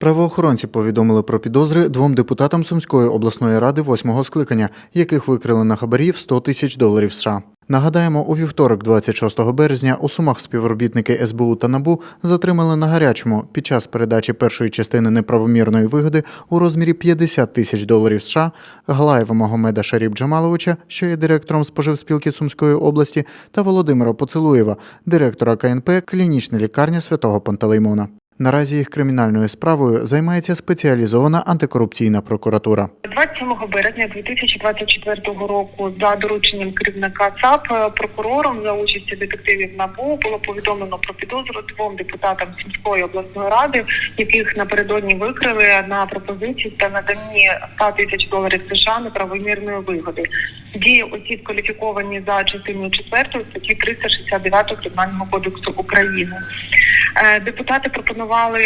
Правоохоронці повідомили про підозри двом депутатам Сумської обласної ради восьмого скликання, яких викрили на хабарі в 100 тисяч доларів США. Нагадаємо, у вівторок, 26 березня, у Сумах співробітники СБУ та НАБУ затримали на гарячому під час передачі першої частини неправомірної вигоди у розмірі 50 тисяч доларів США Галаєва Магомеда Шаріб Джамаловича, що є директором споживспілки Сумської області, та Володимира Поцелуєва, директора КНП Клінічна лікарня святого Пантелеймона. Наразі їх кримінальною справою займається спеціалізована антикорупційна прокуратура. 27 березня 2024 року за дорученням керівника ЦАП е, прокурором за участі детективів НАБУ було повідомлено про підозру двом депутатам Сумської обласної ради, яких напередодні викрили на пропозиції та наданні 100 тисяч доларів США неправомірної вигоди. Дії осіб кваліфіковані за частиною 4 статті 369 Кримінального кодексу України. Е, Депутати пропонували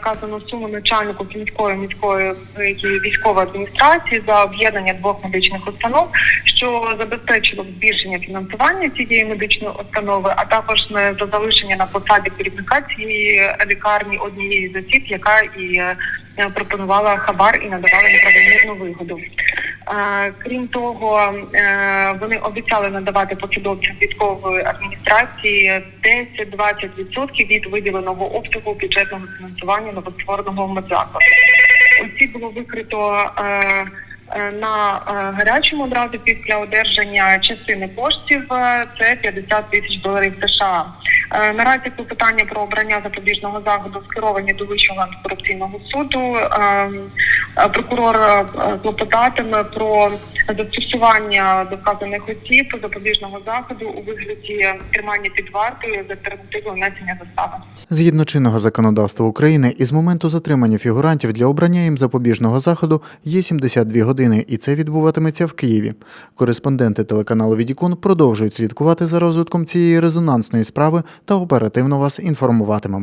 вказану суму начальнику Сумської міської е, військової адміністрації за об'єднання двох медичних установ, що забезпечило збільшення фінансування цієї медичної установи, а також за залишення на посаді керівника цієї лікарні однієї з осіб, яка і е, пропонувала хабар і надавала неправомірну вигоду. Крім того, е, вони обіцяли надавати посадовцям військової адміністрації 10-20% від виділеного обсягу бюджетного фінансування новоствореного медзакладу. Усі було викрито е, е, на гарячому одразу після одержання частини коштів. Це 50 тисяч доларів США. Наразі клопотання про обрання запобіжного заходу скеровані до Вищого антикорупційного суду. Е, Прокурор е, клопотатиме про застосування до вказаних осіб запобіжного заходу у вигляді тримання під вартою з альтернативою внесення застави. Згідно чинного законодавства України, із моменту затримання фігурантів для обрання їм запобіжного заходу є 72 години, і це відбуватиметься в Києві. Кореспонденти телеканалу Відікон продовжують слідкувати за розвитком цієї резонансної справи та оперативно вас інформуватимемо.